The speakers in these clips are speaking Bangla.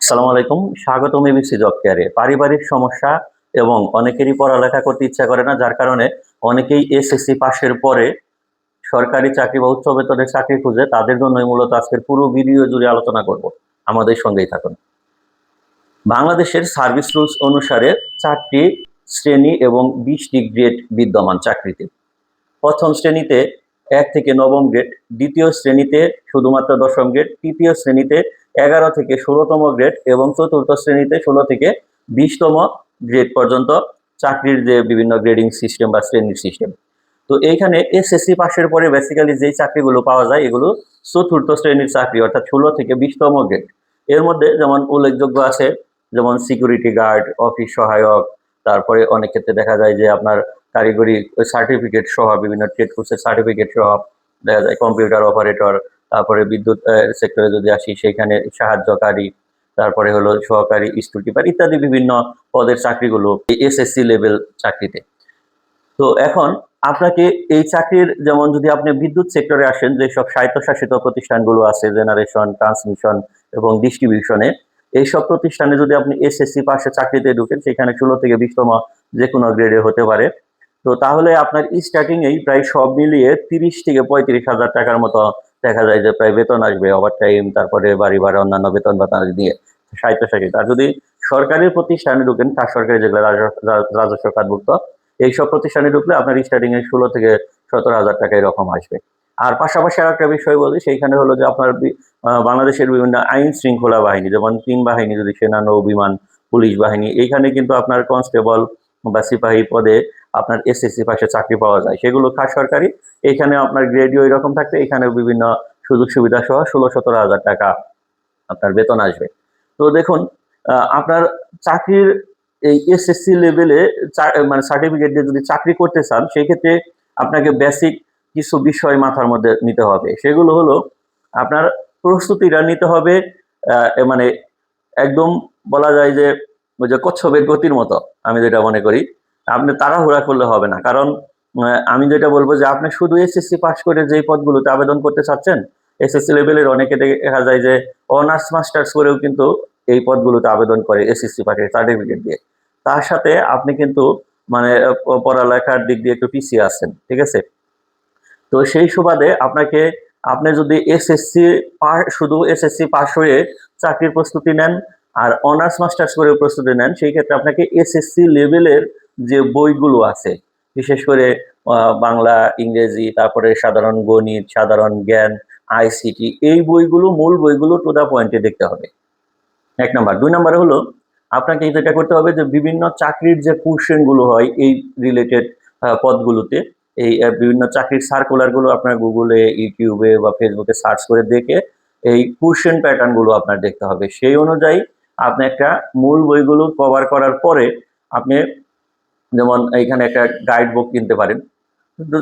সালাম আলাইকুম। স্বাগতম এবিসি জব কেয়ারে। পারিবারিক সমস্যা এবং অনেকেরই পড়ালেখা করতে ইচ্ছা করে না, যার কারণে অনেকেই এসএসসি পাশের পরে সরকারি চাকরি বা উচ্চ বেতনের চাকরি খুঁজে তাদের জন্যই মূলত আজকের পুরো ভিডিও জুড়ে আলোচনা করব। আমাদের সঙ্গেই থাকুন। বাংলাদেশের সার্ভিস রুলস অনুসারে চারটি শ্রেণি এবং বিশটি গ্রেড বিদ্যমান চাকরিতে। প্রথম শ্রেণীতে এক থেকে নবম গ্রেড, দ্বিতীয় শ্রেণীতে শুধুমাত্র দশম গ্রেড, তৃতীয় শ্রেণীতে এগারো থেকে ষোলোতম গ্রেড এবং চতুর্থ শ্রেণীতে ষোলো থেকে বিশতম গ্রেড পর্যন্ত চাকরির যে বিভিন্ন গ্রেডিং সিস্টেম বা শ্রেণির সিস্টেম তো এইখানে এসএসসি পাশের পরে বেসিক্যালি যেই চাকরিগুলো পাওয়া যায়, এগুলো চতুর্থ শ্রেণির চাকরি, অর্থাৎ ষোলো থেকে বিশতম গ্রেড এর মধ্যে যেমন উল্লেখযোগ্য আছে, যেমন সিকিউরিটি গার্ড অফিস সহায়ক, তারপরে অনেক ক্ষেত্রে দেখা যায় যে আপনার কারিগরি সার্টিফিকেট সহ বিভিন্ন ট্রেড কোর্সের সার্টিফিকেট সহ দেখা যায় কম্পিউটার অপারেটর তারপরে বিদ্যুৎ সেক্টরে যদি আসি, সেখানে সাহায্যকারী, তারপরে হলো সহকারী, স্কুল কিপার ইত্যাদি বিভিন্ন পদের চাকরিগুলো এসএসসি লেভেল চাকরিতে। তো এখন আপনাকে এই চাকরির, যেমন যদি আপনি বিদ্যুৎ সেক্টরে আসেন, যেসব স্বায়ত্তশাসিত প্রতিষ্ঠানগুলো আছে জেনারেশন ট্রান্সমিশন এবং ডিস্ট্রিবিউশনে এইসব প্রতিষ্ঠানে যদি আপনি এসএসসি পাশে চাকরিতে ঢুকেন, সেখানে ষোলো থেকে বিশতম যে কোনো গ্রেডে হতে পারে। তো তাহলে আপনার স্টার্টিং এই প্রায় সব মিলিয়ে তিরিশ থেকে পঁয়ত্রিশ হাজার টাকার মতো দেখা যায় যে প্রায় বেতন আসবে ওভার টাইম তারপরে বাড়ি ভাড়া, অন্যান্য বেতন ভাতা দিয়ে স্বায়ত্তশাসিত। আর যদি সরকারি প্রতিষ্ঠানে ঢুকেন, তার সরকারি যেগুলো রাজস্ব খাতভুক্ত এইসব প্রতিষ্ঠানে ঢুকলে আপনার স্টার্টিং এ ষোলো থেকে সতেরো হাজার টাকা এরকম আসবে। আর পাশাপাশি আর একটা বিষয় বলি, সেইখানে হলো যে আপনার বাংলাদেশের বিভিন্ন আইন শৃঙ্খলা বাহিনী, যেমন তিন বাহিনী, যদি সেনা, নৌ, বিমান, পুলিশ বাহিনী, এইখানে কিন্তু আপনার কনস্টেবল বা সিপাহী পদে আপনার এসএসসি পাশে চাকরি পাওয়া যায়। সেগুলো খাস সরকারি। এখানে আপনার গ্রেডিও এরকম থাকতে এখানে বিভিন্ন সুযোগ সুবিধা সহ ষোলো, সতেরো হাজার টাকা আপনার বেতন আসবে। তো দেখুন আপনার চাকরির এই এসএসসি লেভেলে মানে সার্টিফিকেট দিয়ে যদি চাকরি করতে চান সেই ক্ষেত্রে আপনাকে বেসিক কিছু বিষয় মাথার মধ্যে নিতে হবে। সেগুলো হলো আপনার প্রস্তুতিটা নিতে হবে মানে একদম বলা যায় যে কচ্ছপের গতির মতো, আমি যেটা মনে করি। আপনি তাড়াহুড়া করলে হবে না। কারণ আমি যেটা বলব যে আপনি শুধু এসএসসি পাস করে যেই পদগুলোতে আবেদন করতে চাচ্ছেন এসএসসি লেভেলের অনেকে দেখা যায় যে অনার্স মাস্টার্স করেও কিন্তু এই পদগুলোতে আবেদন করে এসএসসি পাশে সার্টিফিকেট দিয়ে। তার সাথে আপনি কিন্তু মানে পড়ালেখার দিক দিয়ে একটু পিছিয়ে আছেন, ঠিক আছে? তো সেই সুবাদে আপনাকে, আপনি যদি এসএসসি শুধু এসএসসি পাশ হয়ে চাকরির প্রস্তুতি নেন আর অনার্স মাস্টার্স করে প্রস্তুতি নেন, সেই ক্ষেত্রে আপনাকে এসএসসি লেভেলের যে বইগুলো আছে, বিশেষ করে বাংলা, ইংরেজি, তারপরে সাধারণ গণিত, সাধারণ জ্ঞান আইসিটি এই বইগুলো, মূল বইগুলো টু দা পয়েন্টে দেখতে হবে। এক নাম্বার। দুই নাম্বারে হলো, আপনাকে যেটা করতে হবে যে বিভিন্ন চাকরির যে কোশ্চেনগুলো হয়, এই রিলেটেড পদগুলোতে, এই বিভিন্ন চাকরির সার্কুলারগুলো আপনার গুগলে ইউটিউবে বা ফেসবুকে সার্চ করে দেখে, এই কোশ্চেন প্যাটার্নগুলো আপনার দেখতে হবে। সেই অনুযায়ী, আপনি একটা মূল বইগুলো কভার করার পরে, আপনি যেমন এখানে একটা গাইড বুক কিনতে পারেন।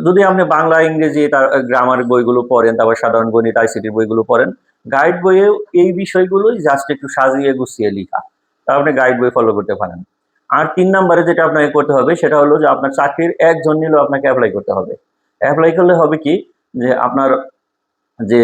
যদি আপনি বাংলা, ইংরেজি তার গ্রামার বইগুলো পড়েন, তারপর সাধারণ গণিত আইসিটির বইগুলো পড়েন গাইড বইয়েও এই বিষয়গুলোই জাস্ট একটু সাজিয়ে গুছিয়ে লেখা। তা আপনি গাইড বই ফলো করতে পারেন। আর তিন নম্বরে যেটা আপনাকে করতে হবে, সেটা হলো যে আপনার চাকরির একজন নিলেও আপনাকে অ্যাপ্লাই করতে হবে। অ্যাপ্লাই করলে হবে কি? যে আপনার যে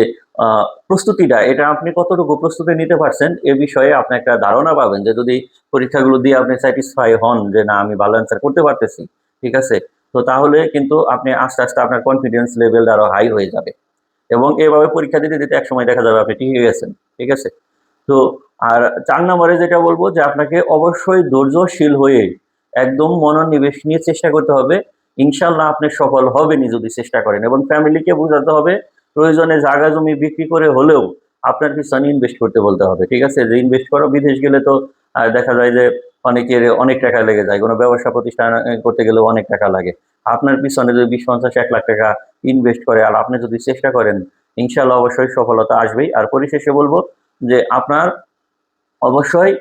প্রস্তুতিটা, এটা আপনি কতটুকু প্রস্তুতি নিতে পারছেন, এ বিষয়ে আপনি একটা ধারণা পাবেন যে যদি পরীক্ষাগুলো দিয়ে আপনি স্যাটিসফাই হন যে না, আমি ভালো অ্যান্সার করতে পারতেছি, ঠিক আছে? তো তাহলে কিন্তু আপনি আস্তে আস্তে আপনার কনফিডেন্স লেভেল আরও হাই হয়ে যাবে। এবং এভাবে পরীক্ষা দিতে দিতে এক সময় দেখা যাবে আপনি ঠিক হয়ে গেছেন, ঠিক আছে? তো আর চার নম্বরে যেটা বলব যে আপনাকে অবশ্যই ধৈর্যশীল হয়ে একদম মনোনিবেশ নিয়ে চেষ্টা করতে হবে। ইনশাল্লাহ আপনি সফল হবেনই যদি চেষ্টা করেন এবং ফ্যামিলিকে বোঝাতে হবে প্রয়োজনে জায়গা জমি বিক্রি করে হলেও আপনার পিছনে ইনভেস্ট করতে বলতে হবে, ঠিক আছে? যে ইনভেস্ট করো, বিদেশ গেলে তো দেখা যায় যে অনেকের অনেক টাকা লেগে যায়। কোনো ব্যবসা প্রতিষ্ঠান করতে গেলেও অনেক টাকা লাগে। আপনার পিছনে যদি বিশ, পঞ্চাশ, এক লাখ টাকা ইনভেস্ট করে, আর আপনি যদি চেষ্টা করেন ইনশাল্লাহ অবশ্যই সফলতা আসবেই। আর পরিশেষে বলব যে আপনার অবশ্যই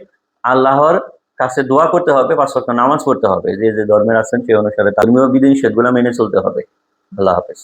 আল্লাহর কাছে দোয়া করতে হবে, পাঁচ ওয়াক্ত নামাজ পড়তে হবে। যে যে ধর্মের আছেন, সেই অনুসারে ধর্মীয় বিধি সেগুলো মেনে চলতে হবে। আল্লাহ হাফেজ।